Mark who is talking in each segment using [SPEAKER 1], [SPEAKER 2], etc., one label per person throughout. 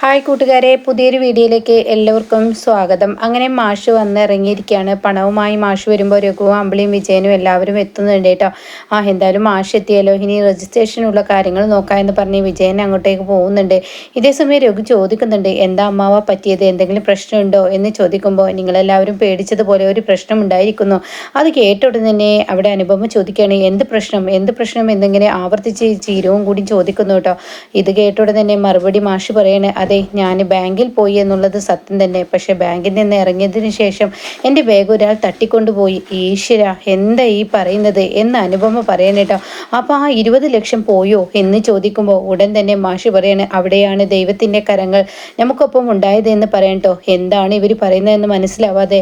[SPEAKER 1] Hi കൂട്ടുകാരെ പുതിയൊരു വീഡിയോയിലേക്ക് എല്ലാവർക്കും സ്വാഗതം. അങ്ങനെ മാഷ് വന്ന് ഇറങ്ങിയിരിക്കുകയാണ് പണവുമായി മാഷ് വരുമ്പോൾ രഘുവും അമ്പിളിയും വിജയനും എല്ലാവരും എത്തുന്നുണ്ട് കേട്ടോ. ആ എന്തായാലും മാഷ് എത്തിയല്ലോ. ഇനി രജിസ്ട്രേഷനുള്ള കാര്യങ്ങൾ നോക്കാം എന്ന് പറഞ്ഞ് വിജയൻ അങ്ങോട്ടേക്ക് പോകുന്നുണ്ട്. ഇതേസമയം രഘു ചോദിക്കുന്നുണ്ട് എന്താ അമ്മാവ പറ്റിയത്? എന്തെങ്കിലും പ്രശ്നമുണ്ടോ? എന്ന് ചോദിക്കുമ്പോൾ നിങ്ങളെല്ലാവരും പേടിച്ചതുപോലെ ഒരു പ്രശ്നം ഉണ്ടായിരിക്കുന്നു. അത് കേട്ടോടെ തന്നെ അവിടെ അനുപമ ചോദിക്കുകയാണ് എന്ത് പ്രശ്നം? എന്ത് പ്രശ്നം? എന്തെങ്കിലും ആവർത്തിച്ച് ചീരവും കൂടി ചോദിക്കുന്നു കേട്ടോ. ഇത് കേട്ടോടെ തന്നെ മറുപടി മാഷ് പറയാണ് അതെ ഞാൻ ബാങ്കിൽ പോയി എന്നുള്ളത് സത്യം തന്നെ. പക്ഷെ ബാങ്കിൽ നിന്ന് ഇറങ്ങിയതിന് ശേഷം എന്റെ ബാഗ് ഒരാൾ തട്ടിക്കൊണ്ടുപോയി ഈശ്വര എന്താ ഈ പറയുന്നത്? എന്ന് അനുപമ പറയണേട്ടോ അപ്പോൾ ആ ഇരുപത് ലക്ഷം പോയോ? എന്ന് ചോദിക്കുമ്പോൾ ഉടൻ തന്നെ മാഷി പറയാണ് അവിടെയാണ് ദൈവത്തിന്റെ കരങ്ങൾ. നമുക്കൊപ്പം ഉണ്ടായത് എന്ന് പറയട്ടോ എന്താണ് ഇവർ പറയുന്നതെന്ന് മനസ്സിലാവാതെ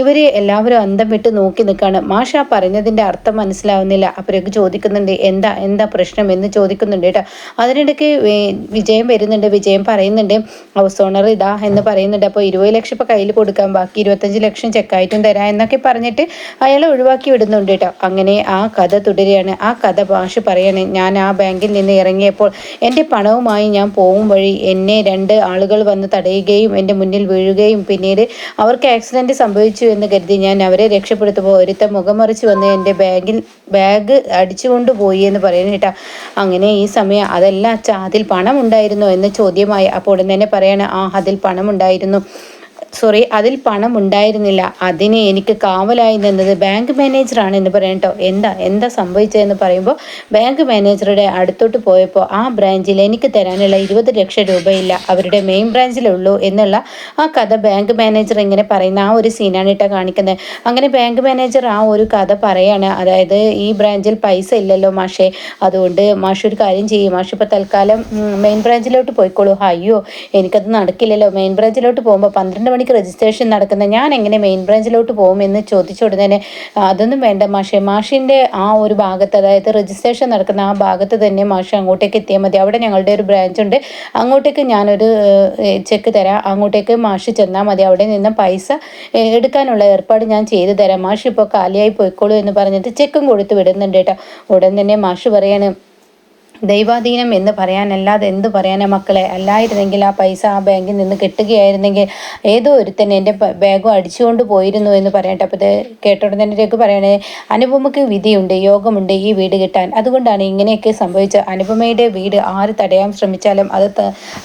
[SPEAKER 1] ഇവർ എല്ലാവരും അന്തം വിട്ട് നോക്കി നിൽക്കുകയാണ്. മാഷ പറഞ്ഞതിന്റെ അർത്ഥം മനസ്സിലാവുന്നില്ല. അപ്പോഴേക്ക് ചോദിക്കുന്നുണ്ട് എന്താ എന്താ പ്രശ്നം? എന്ന് ചോദിക്കുന്നുണ്ട് കേട്ടോ. അതിനിടയ്ക്ക് വിജയം വരുന്നുണ്ട്. വിജയം പറയുന്നു പറയുന്നുണ്ട്. ഹൗസ് ഓണർ ഇതാ എന്ന് പറയുന്നുണ്ട്. അപ്പോൾ ഇരുപത് ലക്ഷം ഇപ്പോൾ കയ്യിൽ കൊടുക്കാം ബാക്കി ഇരുപത്തഞ്ച് ലക്ഷം ചെക്കായിട്ടും തരാം എന്നൊക്കെ പറഞ്ഞിട്ട് അയാളെ ഒഴിവാക്കി വിടുന്നുണ്ട് കേട്ടോ. അങ്ങനെ ആ കഥ തുടരുകയാണ്. ആ കഥ ഭാഷ പറയാണ്. ഞാൻ ആ ബാങ്കിൽ നിന്ന് ഇറങ്ങിയപ്പോൾ എന്റെ പണവുമായി ഞാൻ പോകും വഴി എന്നെ രണ്ട് ആളുകൾ വന്ന് തടയുകയും എന്റെ മുന്നിൽ വീഴുകയും പിന്നീട് അവർക്ക് ആക്സിഡന്റ് സംഭവിച്ചു എന്ന് കരുതി ഞാൻ അവരെ രക്ഷപ്പെടുത്തുമ്പോൾ ഒരുത്ത മുഖമറിച്ച് വന്ന് എന്റെ ബാഗിൽ ബാഗ് അടിച്ചുകൊണ്ട് പോയി എന്ന് പറയുന്നു കേട്ടോ. അങ്ങനെ ഈ സമയം അതല്ല അച്ഛാ അതിൽ പണം ഉണ്ടായിരുന്നോ എന്ന ചോദ്യമായി. അപ്പോൾ ഉടൻ തന്നെ പറയാണ് ആ അതിൽ പണമുണ്ടായിരുന്നു. സോറി അതിൽ പണം ഉണ്ടായിരുന്നില്ല. അതിനെ എനിക്ക് കാവലായി നിന്നത് ബാങ്ക് മാനേജറാണ് എന്ന് പറയാം കേട്ടോ എന്താ എന്താ സംഭവിച്ചതെന്ന് പറയുമ്പോൾ ബാങ്ക് മാനേജറുടെ അടുത്തോട്ട് പോയപ്പോൾ ആ ബ്രാഞ്ചിൽ എനിക്ക് തരാനുള്ള ഇരുപത് ലക്ഷം രൂപയില്ല. അവരുടെ മെയിൻ ബ്രാഞ്ചിലുള്ളൂ എന്നുള്ള ആ കഥ ബാങ്ക് മാനേജർ ഇങ്ങനെ പറയുന്ന ആ ഒരു സീനാണ് ഇട്ട കാണിക്കുന്നത്. അങ്ങനെ ബാങ്ക് മാനേജർ ആ ഒരു കഥ പറയാണ്. അതായത് ഈ ബ്രാഞ്ചിൽ പൈസ ഇല്ലല്ലോ മാഷേ. അതുകൊണ്ട് മാഷ് ഒരു കാര്യം ചെയ്യും. മാഷ് ഇപ്പോൾ തൽക്കാലം മെയിൻ ബ്രാഞ്ചിലോട്ട് പോയിക്കോളൂ. അയ്യോ എനിക്കത് നടക്കില്ലല്ലോ. മെയിൻ ബ്രാഞ്ചിലോട്ട് പോകുമ്പോൾ പന്ത്രണ്ട് മണി മണിക്ക് രജിസ്ട്രേഷൻ നടക്കുന്നത് ഞാൻ എങ്ങനെ മെയിൻ ബ്രാഞ്ചിലോട്ട് പോകുമെന്ന് ചോദിച്ച ഉടനെ അതൊന്നും വേണ്ട മാഷെ. മാഷിന്റെ ആ ഒരു ഭാഗത്ത് അതായത് രജിസ്ട്രേഷൻ നടക്കുന്ന ആ ഭാഗത്ത് തന്നെ മാഷ് അങ്ങോട്ടേക്ക് എത്തിയാൽ മതി. അവിടെ ഞങ്ങളുടെ ഒരു ബ്രാഞ്ച് ഉണ്ട്. അങ്ങോട്ടേക്ക് ഞാനൊരു ചെക്ക് തരാം. അങ്ങോട്ടേക്ക് മാഷ് ചെന്നാൽ മതി. അവിടെ നിന്ന് പൈസ എടുക്കാനുള്ള ഏർപ്പാട് ഞാൻ ചെയ്തു തരാം. മാഷ് ഇപ്പോൾ കാലിയായി പോയിക്കോളൂ എന്ന് പറഞ്ഞിട്ട് ചെക്കും കൊടുത്ത് വിടുന്നുണ്ട് കേട്ടോ. ഉടൻ തന്നെ മാഷ് പറയാണ് ദൈവാധീനം എന്ന് പറയാനല്ലാതെ എന്ത് പറയാനാ മക്കളെ? അല്ലായിരുന്നെങ്കിൽ ആ പൈസ ആ ബാങ്കിൽ നിന്ന് കിട്ടുകയായിരുന്നെങ്കിൽ ഏതോ ഒരുത്തൻ എന്റെ ബാഗും അടിച്ചുകൊണ്ട് പോയിരുന്നു എന്ന് പറയട്ടെ. അപ്പോൾ ഇത് കേട്ടോടനേക്ക് പറയണേ അനുപമയ്ക്ക് വിധിയുണ്ട് യോഗമുണ്ട് ഈ വീട് കിട്ടാൻ. അതുകൊണ്ടാണ് ഇങ്ങനെയൊക്കെ സംഭവിച്ചത്. അനുപമയുടെ വീട് ആര് തടയാൻ ശ്രമിച്ചാലും അത്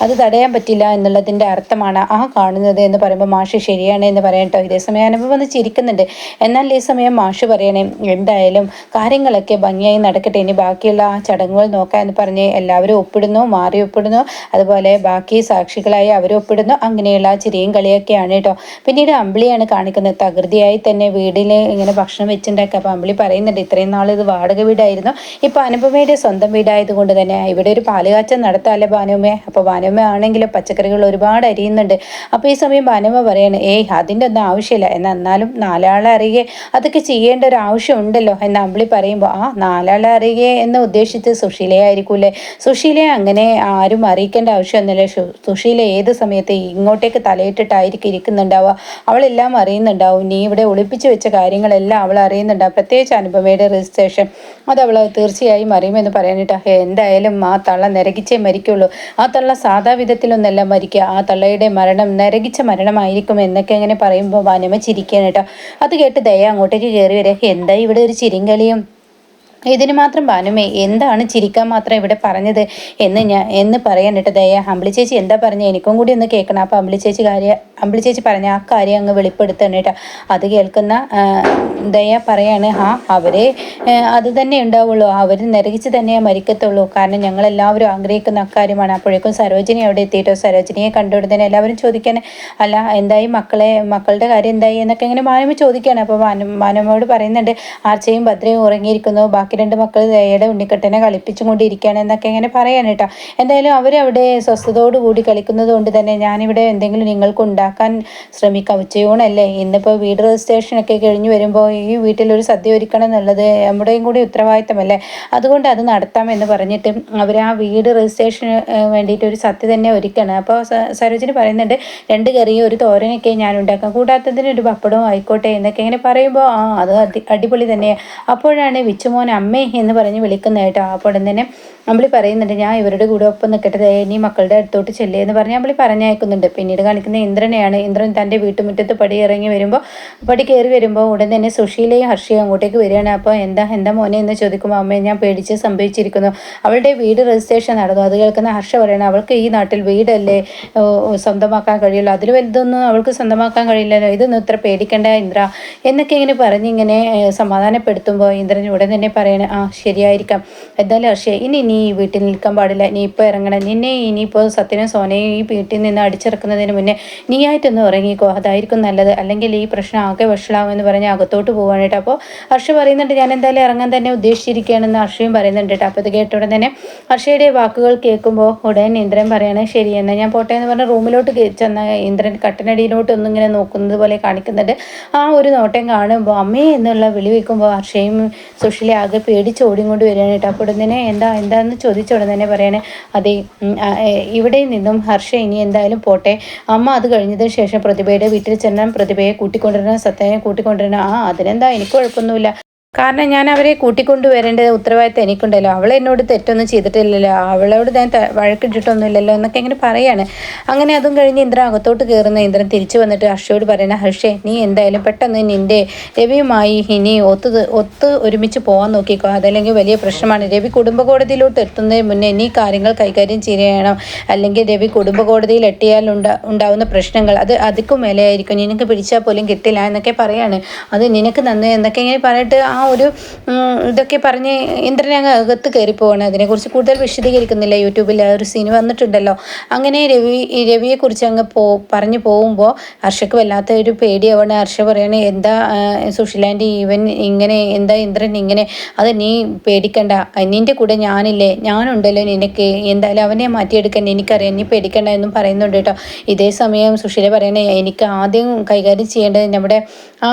[SPEAKER 1] അത് തടയാൻ പറ്റില്ല എന്നുള്ളതിന്റെ അർത്ഥമാണ് ആ കാണുന്നത് എന്ന് പറയുമ്പോൾ മാഷ് ശരിയാണ് എന്ന് പറയട്ടോ ഇതേ ഇതേസമയം അനുപമ ഒന്ന് ചിരിക്കുന്നുണ്ട്. എന്നാൽ ഈ സമയം മാഷ് പറയണേ എന്തായാലും കാര്യങ്ങളൊക്കെ ഭംഗിയായി നടക്കട്ടെ. ഇനി ബാക്കിയുള്ള ആ ചടങ്ങുകൾ നോക്കാൻ എന്ന് പറഞ്ഞ് എല്ലാവരും ഒപ്പിടുന്നു മാറി ഒപ്പിടുന്നു. അതുപോലെ ബാക്കി സാക്ഷികളായി അവർ ഒപ്പിടുന്നു. അങ്ങനെയുള്ള ചിരിയും കളിയൊക്കെയാണ് കേട്ടോ പിന്നീട് അമ്പിളിയാണ് കാണിക്കുന്നത്. തകൃതിയായി തന്നെ വീടിൽ ഇങ്ങനെ ഭക്ഷണം വെച്ചിട്ടുണ്ടാക്കുക അപ്പോൾ അമ്പിളി പറയുന്നുണ്ട് ഇത്രയും നാൾ ഇത് വാടക വീടായിരുന്നു. ഇപ്പോൾ അനുപമയുടെ സ്വന്തം വീടായതുകൊണ്ട് തന്നെ ഇവിടെ ഒരു പാലുകാച്ചം നടത്താമല്ലേ ഭാനുമേ? അപ്പോൾ ബാനുമ ആണെങ്കിലും പച്ചക്കറികൾ ഒരുപാട് അരിയുന്നുണ്ട്. അപ്പോൾ ഈ സമയം ബാനുമ പറയാണ് ഏയ് അതിന്റെ ഒന്നും ആവശ്യമില്ല. എന്നാലും നാലാളെ അറിയുക അതൊക്കെ ചെയ്യേണ്ട ഒരു ആവശ്യം ഉണ്ടല്ലോ. എന്ന് അമ്പിളി പറയുമ്പോൾ ആ നാലാളെ അറിയുക എന്ന് ഉദ്ദേശിച്ച് സുശീലയെ ആയിരിക്കൂലേ സുശീലയെ അങ്ങനെ ആരും അറിയിക്കേണ്ട ആവശ്യമൊന്നുമില്ല. സുശീല ഏത് സമയത്ത് ഇങ്ങോട്ടേക്ക് തലയിട്ടിട്ടായിരിക്കും ഇരിക്കുന്നുണ്ടാവുക? അവളെല്ലാം അറിയുന്നുണ്ടാവും. നീ ഇവിടെ ഒളിപ്പിച്ചു വെച്ച കാര്യങ്ങളെല്ലാം അവൾ അറിയുന്നുണ്ടാവും. പ്രത്യേകിച്ച് അനുപമയുടെ രജിസ്ട്രേഷൻ അത് അവൾ തീർച്ചയായും അറിയുമെന്ന് പറയാനിട്ട്. എന്തായാലും ആ തള്ള നരകിച്ചേ മരിക്കുള്ളൂ. ആ തള്ള സാധാ വിധത്തിലൊന്നല്ല മരിക്കുക. ആ തള്ളയുടെ മരണം നരകിച്ച മരണമായിരിക്കും എന്നൊക്കെ അങ്ങനെ പറയുമ്പോൾ വനമ ചിരിക്കാനേട്ടോ അത് കേട്ട് ദയ അങ്ങോട്ടേക്ക് കയറി വരെ. എന്താ ഇവിടെ ഒരു ചിരിങ്കളിയും ഇതിന് മാത്രം ഭാനുമേ എന്താണ് ചിരിക്കാൻ മാത്രം ഇവിടെ പറഞ്ഞത് എന്ന് ഞാൻ എന്ന് പറയാനിട്ട് ദയ അമ്പിളി ചേച്ചി എന്താ പറഞ്ഞ? എനിക്കും കൂടി ഒന്ന് കേൾക്കണം. അപ്പോൾ അമ്പിളി ചേച്ചി കാര്യം അമ്പിളി ചേച്ചി പറഞ്ഞ ആ കാര്യം അങ്ങ് വെളിപ്പെടുത്തണം കേട്ടോ. അത് കേൾക്കുന്ന ദയ പറയാണ് ആ അവരെ അത് തന്നെ ഉണ്ടാവുള്ളൂ. അവർ നിരകിച്ച് തന്നെ മരിക്കത്തുള്ളൂ. കാരണം ഞങ്ങളെല്ലാവരും ആഗ്രഹിക്കുന്ന അക്കാര്യമാണ്. അപ്പോഴേക്കും സരോജിനി അവിടെ എത്തിയിട്ടോ? സരോജിനിയെ കണ്ടുകൊടുത്തന്നെ എല്ലാവരും ചോദിക്കാൻ അല്ല എന്തായി മക്കളെ? മക്കളുടെ കാര്യം എന്തായി? എന്നൊക്കെ ഇങ്ങനെ മാനമ്മ ചോദിക്കുകയാണ് അപ്പോൾ മാനമ്മയോട് പറയുന്നുണ്ട് ആർച്ചയും ഭദ്രയും ഉറങ്ങിയിരിക്കുന്നു. ബാക്കി രണ്ട് മക്കൾ ദയയുടെ ഉണ്ണിക്കെട്ടനെ കളിപ്പിച്ചും കൊണ്ടിരിക്കുകയാണ് എന്നൊക്കെ ഇങ്ങനെ പറയാൻ കേട്ടോ. എന്തായാലും അവരവിടെ സ്വസ്ഥതയോടുകൂടി കളിക്കുന്നത് കൊണ്ട് തന്നെ ഞാനിവിടെ എന്തെങ്കിലും നിങ്ങൾക്ക് ഉണ്ടാക്കാൻ ശ്രമിക്കാം. ഉച്ചയൂണല്ലേ? ഇന്നിപ്പോൾ വീട് രജിസ്ട്രേഷനൊക്കെ കഴിഞ്ഞ് വരുമ്പോൾ ഈ വീട്ടിലൊരു സദ്യ ഒരുക്കണം എന്നുള്ളത് നമ്മുടെയും കൂടി ഉത്തരവാദിത്തമല്ലേ? അതുകൊണ്ട് അത് നടത്താം എന്ന് പറഞ്ഞിട്ട് അവർ ആ വീട് രജിസ്ട്രേഷന് വേണ്ടിയിട്ട് ഒരു സദ്യ തന്നെ ഒരുക്കണം. അപ്പോൾ സരോജിനി പറയുന്നുണ്ട് രണ്ട് കറിയും ഒരു തോരനൊക്കെ ഞാൻ ഉണ്ടാക്കാം. കൂടാത്തതിന് ഒരു പപ്പടവും ആയിക്കോട്ടെ എന്നൊക്കെ ഇങ്ങനെ പറയുമ്പോൾ ആ അത് അടിപൊളി തന്നെയാണ് അപ്പോഴാണ് വിച്ചുമോൻ അമ്മേ എന്ന് പറഞ്ഞ് വിളിക്കുന്നതായിട്ടോ അപ്പോൾ ഉടൻ തന്നെ അമ്പിളി പറയുന്നുണ്ട് ഞാൻ ഇവരുടെ കൂടെ ഒപ്പം നിൽക്കട്ടെ ഇനി മക്കളുടെ അടുത്തോട്ട് ചെല്ലേ എന്ന് പറഞ്ഞ് അമ്പിളി പറഞ്ഞയക്കുന്നുണ്ട്. പിന്നീട് കാണിക്കുന്ന ഇന്ദ്രനെയാണ്. ഇന്ദ്രൻ തന്റെ വീട്ടുമുറ്റത്ത് പടി ഇറങ്ങി വരുമ്പോൾ പടി കയറി വരുമ്പോൾ ഉടൻ തന്നെ സുശീലയും ഹർഷയും അങ്ങോട്ടേക്ക് വരികയാണ്. അപ്പോൾ എന്താ എന്താ മോനെ എന്ന് ചോദിക്കുമ്പോൾ അമ്മയെ ഞാൻ പേടിച്ച് സംഭവിച്ചിരിക്കുന്നു. അവളുടെ വീട് രജിസ്ട്രേഷൻ നടന്നു. അത് കേൾക്കുന്ന ഹർഷ പറയണം അവൾക്ക് ഈ നാട്ടിൽ വീടല്ലേ? സ്വന്തമാക്കാൻ കഴിയുള്ളൂ. അതിൽ വലുതൊന്നും അവൾക്ക് സ്വന്തമാക്കാൻ കഴിയില്ലല്ലോ. ഇതൊന്നും ഇത്ര പേടിക്കേണ്ട ഇന്ദ്ര എന്നൊക്കെ ഇങ്ങനെ പറഞ്ഞിങ്ങനെ സമാധാനപ്പെടുത്തുമ്പോൾ ഇന്ദ്രൻ ഉടൻ തന്നെ പറയണേ ആ ശരിയായിരിക്കാം. എന്തായാലും അർഷേ ഇനി നീ ഈ വീട്ടിൽ നിൽക്കാൻ പാടില്ല. നീ ഇപ്പോൾ ഇറങ്ങണം. നിന്നെ ഇനിയിപ്പോൾ സത്യനും സോനയും ഈ വീട്ടിൽ നിന്ന് അടിച്ചിറക്കുന്നതിന് മുന്നേ നീയായിട്ടൊന്ന് ഇറങ്ങിക്കോ അതായിരിക്കും നല്ലത്. അല്ലെങ്കിൽ ഈ പ്രശ്നം ആകെ വഷളാവുമെന്ന് പറഞ്ഞ് അകത്തോട്ട് പോകാനായിട്ട് അപ്പോൾ ഹർഷ പറയുന്നുണ്ട് ഞാൻ എന്തായാലും ഇറങ്ങാൻ തന്നെ ഉദ്ദേശിച്ചിരിക്കുകയാണെന്ന് ഹർഷയും പറയുന്നുണ്ട് കേട്ടോ. അപ്പോൾ ഇത് കേട്ട ഉടൻ തന്നെ ഹർഷയുടെ വാക്കുകൾ കേൾക്കുമ്പോൾ ഉടൻ ഇന്ദ്രൻ പറയണേ ശരി എന്നാൽ ഞാൻ പോട്ടെ എന്ന് പറഞ്ഞ റൂമിലോട്ട് ചെന്ന ഇന്ദ്രൻ കട്ടനടിയിലോട്ട് ഒന്നിങ്ങനെ നോക്കുന്നത് പോലെ കാണിക്കുന്നുണ്ട്. ആ ഒരു നോട്ടം കാണുമ്പോൾ അമ്മേ എന്നുള്ള വിളി വയ്ക്കുമ്പോൾ ഹർഷയും സുഷിലെ ആകെ പേടിച്ച് ഓടിക്കൊണ്ട് വരികയാണ് കേട്ടോ. അപ്പോൾ ഉടനെ എന്താ എന്താന്ന് ചോദിച്ച ഉടനെ പറയണേ അതെ ഇവിടെ നിന്നും ഹർഷ ഇനി എന്തായാലും പോട്ടെ. അമ്മ അത് കഴിഞ്ഞതിന് ശേഷം പ്രതിഭയുടെ വീട്ടിൽ ചെന്നാൽ പ്രതിഭയെ കൂട്ടിക്കൊണ്ടിരുന്ന സത്തയെ കൂട്ടിക്കൊണ്ടിരുന്ന ആ അതിനെന്താ എനിക്ക് കുഴപ്പമൊന്നുമില്ല. കാരണം ഞാൻ അവരെ കൂട്ടിക്കൊണ്ടുവരേണ്ട ഉത്തരവാദിത്തം എനിക്കുണ്ടല്ലോ. അവൾ എന്നോട് തെറ്റൊന്നും ചെയ്തിട്ടില്ലല്ലോ. അവളോട് ഞാൻ വഴക്കിട്ടിട്ടൊന്നുമില്ലല്ലോ എന്നൊക്കെ ഇങ്ങനെ പറയാണ്. അങ്ങനെ അതും കഴിഞ്ഞ് ഇന്ദ്രൻ അകത്തോട്ട് കയറുന്ന ഇന്ദ്രൻ തിരിച്ചു വന്നിട്ട് ഹർഷയോട് പറയണ ഹർഷേ നീ എന്തായാലും പെട്ടെന്ന് നിന്റെ രവിയുമായി ഇനി ഒത്ത് ഒത്ത് ഒരുമിച്ച് പോകാൻ നോക്കിക്കോ. അതല്ലെങ്കിൽ വലിയ പ്രശ്നമാണ്. രവി കുടുംബ കോടതിയിലോട്ട് എത്തുന്നതിന് മുന്നേ നീ കാര്യങ്ങൾ കൈകാര്യം ചെയ്യണം അല്ലെങ്കിൽ രവി കുടുംബ കോടതിയിൽ എത്തിയാൽ ഉണ്ടാ ഉണ്ടാവുന്ന പ്രശ്നങ്ങൾ അത് അതിക്കും മേലെയായിരിക്കും. നിനക്ക് പിടിച്ചാൽ പോലും കിട്ടില്ല എന്നൊക്കെ പറയാണ്. അത് നിനക്ക് നന്ന് എന്നൊക്കെ ഇങ്ങനെ പറഞ്ഞിട്ട് ആ ഒരു ഇതൊക്കെ പറഞ്ഞ് ഇന്ദ്രനെ അങ്ങ് അകത്ത് കയറിപ്പോവാണ് അതിനെക്കുറിച്ച് കൂടുതൽ വിശദീകരിക്കുന്നില്ല. യൂട്യൂബിൽ ആ ഒരു സീൻ വന്നിട്ടുണ്ടല്ലോ. അങ്ങനെ രവി രവിയെക്കുറിച്ച് അങ്ങ് പോ പറഞ്ഞു പോകുമ്പോൾ ഹർഷക്ക് വല്ലാത്ത ഒരു പേടിയാവണം. ഹർഷ പറയണേ എന്താ സുഷിലാന്റെ ഇവൻ ഇങ്ങനെ എന്താ ഇന്ദ്രൻ ഇങ്ങനെ? അത് നീ പേടിക്കണ്ട. നിന്റെ കൂടെ ഞാനില്ലേ? ഞാനുണ്ടല്ലോ നിനക്ക്. എന്തായാലും അവനെ മാറ്റിയെടുക്കാൻ എനിക്കറിയാം. നീ പേടിക്കണ്ട എന്നും പറയുന്നുണ്ട് കേട്ടോ. ഇതേ സമയം സുശീല പറയണേ എനിക്ക് ആദ്യം കൈകാര്യം ചെയ്യേണ്ടത് നമ്മുടെ ആ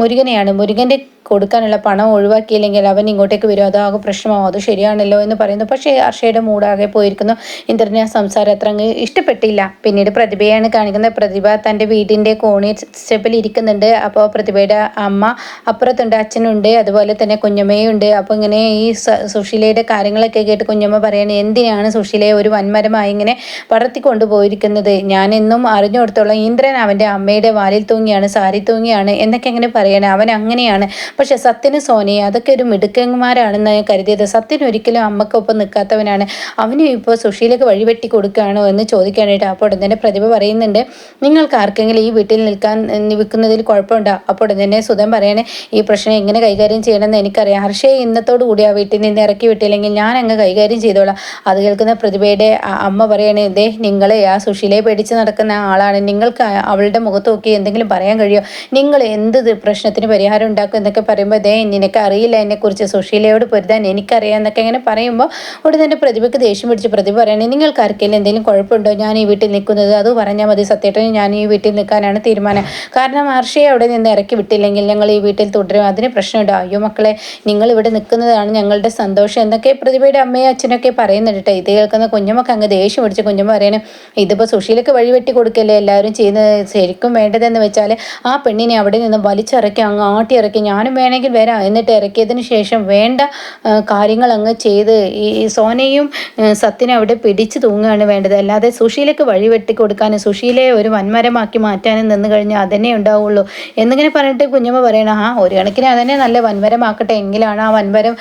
[SPEAKER 1] മുരുകനെയാണ്. മുരുകന്റെ കൊടുക്കാനുള്ള പണം ഒഴിവാക്കിയില്ലെങ്കിൽ അവൻ ഇങ്ങോട്ടേക്ക് വരും. അതാകെ പ്രശ്നമാവും. അത് ശരിയാണല്ലോ എന്ന് പറയുന്നു. പക്ഷേ അർഷയുടെ മൂടാകെ പോയിരിക്കുന്നു. ഇന്ദ്രനെ ആ സംസാരം അത്ര അങ്ങ് ഇഷ്ടപ്പെട്ടില്ല. പിന്നീട് പ്രതിഭയാണ് കാണിക്കുന്നത്. പ്രതിഭ തന്റെ വീടിന്റെ കോണി സ്റ്റെപ്പിൽ ഇരിക്കുന്നുണ്ട്. അപ്പോൾ പ്രതിഭയുടെ അമ്മ അപ്പുറത്തുണ്ട് അച്ഛനുണ്ട് അതുപോലെ തന്നെ കുഞ്ഞമ്മയുണ്ട്. അപ്പോൾ ഇങ്ങനെ ഈ സുശീലയുടെ കാര്യങ്ങളൊക്കെ കേട്ട് കുഞ്ഞമ്മ പറയണേ എന്തിനാണ് സുശീലയെ ഒരു വൻമരമായി ഇങ്ങനെ പടർത്തി പോയിരിക്കുന്നത് ഞാനെന്നും എന്നും അറിഞ്ഞു കൊടുത്തോളം ഇന്ദ്രൻ അവന്റെ അമ്മയുടെ വാലിൽ തൂങ്ങിയാണ് സാരി തൂങ്ങിയാണ് എന്നൊക്കെ എങ്ങനെ പറയണേ. അവൻ അങ്ങനെയാണ്. പക്ഷെ സത്യന് സോനയെ അതൊക്കെ ഒരു മിടുക്കന്മാരാണെന്ന് ഞാൻ കരുതിയത്. സത്യൻ ഒരിക്കലും അമ്മക്കൊപ്പം നിൽക്കാത്തവനാണ്. അവനും ഇപ്പോൾ സുഷീലക്ക് വഴിവെട്ടി കൊടുക്കുകയാണോ എന്ന് ചോദിക്കാനായിട്ട് അപ്പോൾ ഉടൻ തന്നെ പ്രതിഭ പറയുന്നുണ്ട്. നിങ്ങൾക്ക് ആർക്കെങ്കിലും ഈ വീട്ടിൽ നിൽക്കാൻ നിൽക്കുന്നതിൽ കുഴപ്പമുണ്ടോ? അപ്പോൾ ഉടൻ തന്നെ സുധൻ പറയണേ ഈ പ്രശ്നം എങ്ങനെ കൈകാര്യം ചെയ്യണമെന്ന് എനിക്കറിയാം. ഹർഷയെ ഇന്നത്തോടു കൂടി ആ വീട്ടിൽ നിന്ന് ഇറക്കി വിട്ടില്ലെങ്കിൽ ഞാൻ അങ്ങ് കൈകാര്യം ചെയ്തോളാം. അത് കേൾക്കുന്ന പ്രതിഭയുടെ അമ്മ പറയണേ ഇതേ നിങ്ങളെ ആ സുഷീലയെ പേടിച്ച് നടക്കുന്ന ആളാണ്. നിങ്ങൾക്ക് അവളുടെ മുഖത്ത് നോക്കി എന്തെങ്കിലും പറയാൻ കഴിയുമോ? നിങ്ങൾ എന്ത് പ്രശ്നത്തിന് പരിഹാരം ഉണ്ടാക്കും എന്നൊക്കെ പറയുമ്പോൾ ദേ നിനക്ക് അറിയില്ല എന്നെക്കുറിച്ച്. സുശീലയോട് പൊരുതാൻ എനിക്കറിയാം എന്നൊക്കെ ഇങ്ങനെ പറയുമ്പോൾ ഉടനെ തന്നെ പ്രതിഭയ്ക്ക് ദേഷ്യം പിടിച്ച് പ്രതിഭ പറയണേ നിങ്ങൾക്ക് ആർക്കെങ്കിലും എന്തെങ്കിലും കുഴപ്പമുണ്ടോ? ഞാൻ ഈ വീട്ടിൽ നിൽക്കുന്നത്. അത് പറഞ്ഞാൽ മതി സത്യേട്ടന്. ഞാൻ ഈ വീട്ടിൽ നിൽക്കാനാണ് തീരുമാനം. കാരണം ഹർഷയെ അവിടെ നിന്ന് ഇറക്കി വിട്ടില്ലെങ്കിൽ ഞങ്ങൾ ഈ വീട്ടിൽ തുടരും. അതിന് പ്രശ്നമുണ്ടോ. അയ്യോ മക്കളെ നിങ്ങൾ ഇവിടെ നിൽക്കുന്നതാണ് ഞങ്ങളുടെ സന്തോഷം എന്നൊക്കെ പ്രതിഭയുടെ അമ്മയും അച്ഛനൊക്കെ പറയുന്നുണ്ട് കേട്ടോ. ഇത് കേൾക്കുന്ന കുഞ്ഞമ്മക്ക് അങ്ങ് ദേഷ്യം പിടിച്ച് കുഞ്ഞമ്മ പറയണേ ഇതിപ്പോൾ സുശീലക്ക് വഴിവെട്ടി കൊടുക്കല്ലേ? എല്ലാവരും ചെയ്യുന്നത് ശരിക്കും വേണ്ടതെന്ന് വെച്ചാൽ ആ പെണ്ണിനെ അവിടെ നിന്ന് വലിച്ചിറക്കി അങ്ങ് ആട്ടിയിറക്കി. ഞാനും വേണമെങ്കിൽ വരാം. എന്നിട്ട് ഇറക്കിയതിന് ശേഷം വേണ്ട കാര്യങ്ങൾ അങ്ങ് ചെയ്ത് ഈ സോനയും സത്യനെ അവിടെ പിടിച്ചു തൂങ്ങുകയാണ് വേണ്ടത്. അല്ലാതെ വഴി വെട്ടി കൊടുക്കാനും സുശീലയെ ഒരു വൻമരമാക്കി മാറ്റാനും നിന്ന് കഴിഞ്ഞാൽ അതന്നെ ഉണ്ടാവുള്ളൂ. എന്നിങ്ങനെ പറഞ്ഞിട്ട് കുഞ്ഞമ്മ പറയണം ആ ഒരു കണക്കിന് അതന്നെ നല്ല വൻമരമാക്കട്ടെ എങ്കിലാണ് ആ വൻമരം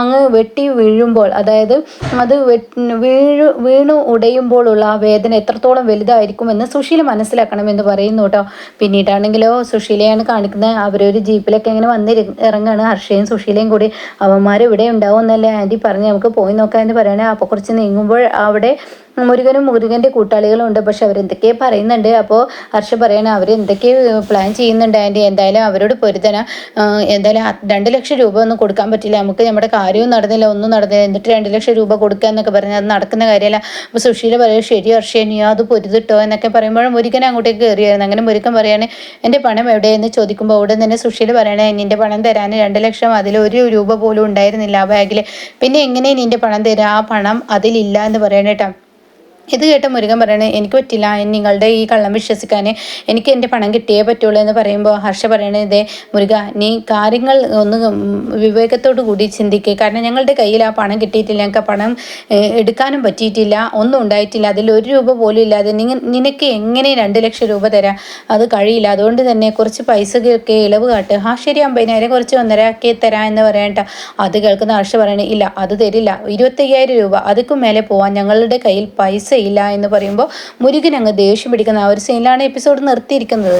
[SPEAKER 1] അങ്ങ് വെട്ടി വീഴുമ്പോൾ അതായത് അത് വീഴു വീണു ഉടയുമ്പോഴുള്ള ആ വേദന എത്രത്തോളം വലുതായിരിക്കും വലുതായിരിക്കുമെന്ന് സുശീല മനസ്സിലാക്കണമെന്ന് പറയുന്നു കേട്ടോ. പിന്നീടാണെങ്കിലോ സുശീലയാണ് കാണിക്കുന്നത് അവരൊരു ജീപ്പിലൊക്കെ ഇങ്ങനെ വന്ന് ഇറങ്ങാണ്. ഹർഷയും സുശീലയും കൂടി. അവന്മാർ ഇവിടെ ഉണ്ടാവും എന്നല്ലേ ആന്റി പറഞ്ഞ്. നമുക്ക് പോയി നോക്കാം എന്ന് പറയണേ. അപ്പോൾ കുറച്ച് നീങ്ങുമ്പോൾ അവിടെ മുരുകനും മുരുകന്റെ കൂട്ടാളികളും ഉണ്ട് പക്ഷെ അവരെന്തൊക്കെ പറയുന്നുണ്ട്. അപ്പോൾ ഹർഷ പറയണ അവർ എന്തൊക്കെ പ്ലാൻ ചെയ്യുന്നുണ്ട് ആന്റി എന്തായാലും അവരോട് പൊരുത്തന എന്തായാലും രണ്ട് ലക്ഷം രൂപ ഒന്നും കൊടുക്കാൻ പറ്റില്ല. നമുക്ക് നമ്മുടെ കാര്യവും നടന്നില്ല ഒന്നും നടന്നില്ല. എന്നിട്ട് രണ്ട് ലക്ഷം രൂപ കൊടുക്കുക എന്നൊക്കെ പറഞ്ഞാൽ അത് നടക്കുന്ന കാര്യമല്ല അപ്പോൾ സുശീല പറയും ശരി ഹർഷ നീ അത് പൊരുതിട്ടോ? എന്നൊക്കെ പറയുമ്പോഴും മുരുകൻ അങ്ങോട്ടേക്ക് കയറിയായിരുന്നു. അങ്ങനെ മുരുക്കൻ പറയാണ് എന്റെ പണം എവിടെയെന്ന്? ചോദിക്കുമ്പോൾ അവിടെ തന്നെ സുശീല പറയണേ നിന്റെ പണം തരാൻ രണ്ട് ലക്ഷം അതിൽ ഒരു രൂപ പോലും ഉണ്ടായിരുന്നില്ല ആ ബാഗിൽ പിന്നെ എങ്ങനെ നിന്റെ പണം തരാം? ആ പണം അതിലില്ല എന്ന് പറയണേട്ടോ ഇത് കേട്ട മുരുകൻ പറയണേ എനിക്ക് പറ്റില്ല. നിങ്ങളുടെ ഈ കള്ളം വിശ്വസിക്കാൻ എനിക്ക് എന്റെ പണം കിട്ടിയേ പറ്റുള്ളൂ എന്ന് പറയുമ്പോൾ ഹർഷ പറയണേ ഇതേ മുരുക നീ കാര്യങ്ങൾ ഒന്ന് വിവേകത്തോടു കൂടി ചിന്തിക്കുക കാരണം ഞങ്ങളുടെ കയ്യിൽ ആ പണം കിട്ടിയിട്ടില്ല. ഞങ്ങൾക്ക് പണം എടുക്കാനും പറ്റിയിട്ടില്ല. ഒന്നും ഉണ്ടായിട്ടില്ല. അതിൽ ഒരു രൂപ പോലും ഇല്ലാതെ നിനക്ക് എങ്ങനെ രണ്ട് ലക്ഷം രൂപ തരാം? അത് കഴിയില്ല. അതുകൊണ്ട് തന്നെ കുറച്ച് പൈസയൊക്കെ ഇളവ് കാട്ട്. ആ ശരി അമ്പതിനായിരം കുറച്ച് ഒന്നരക്കി തരാം എന്ന് പറയണ്ട അത് കേൾക്കുന്ന ഹർഷ പറയണേ ഇല്ല അത് തരില്ല. ഇരുപത്തയ്യായിരം രൂപ. അതിക്കും മേലെ പോവാൻ ഞങ്ങളുടെ കയ്യിൽ പൈസ ഇല്ല എന്ന് പറയുമ്പോൾ മുരുകൻ അങ്ങ് ദേഷ്യം പിടിക്കുന്ന ആ ഒരു സീനിലാണ് എപ്പിസോഡ് നിർത്തിയിരിക്കുന്നത്.